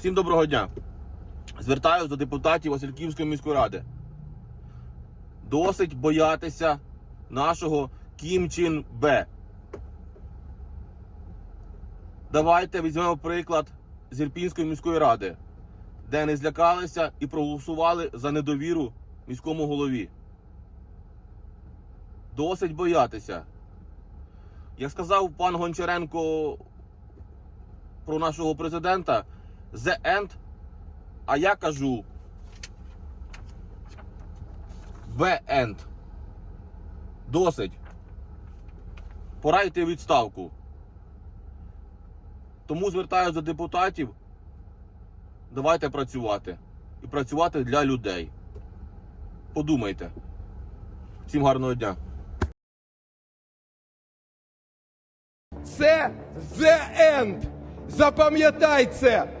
Всім доброго дня. Звертаюся до депутатів Васильківської міської ради. Досить боятися нашого Кім Чін Бе. Давайте візьмемо приклад з Ірпінської міської ради, де не злякалися і проголосували за недовіру міському голові. Досить боятися. Як сказав пан Гончаренко про нашого президента, the end, а я кажу the end. Досить. Пора йти відставку. Тому звертаюся до депутатів. Давайте працювати. І працювати для людей. Подумайте. Всім гарного дня. Це the end. Запам'ятай це.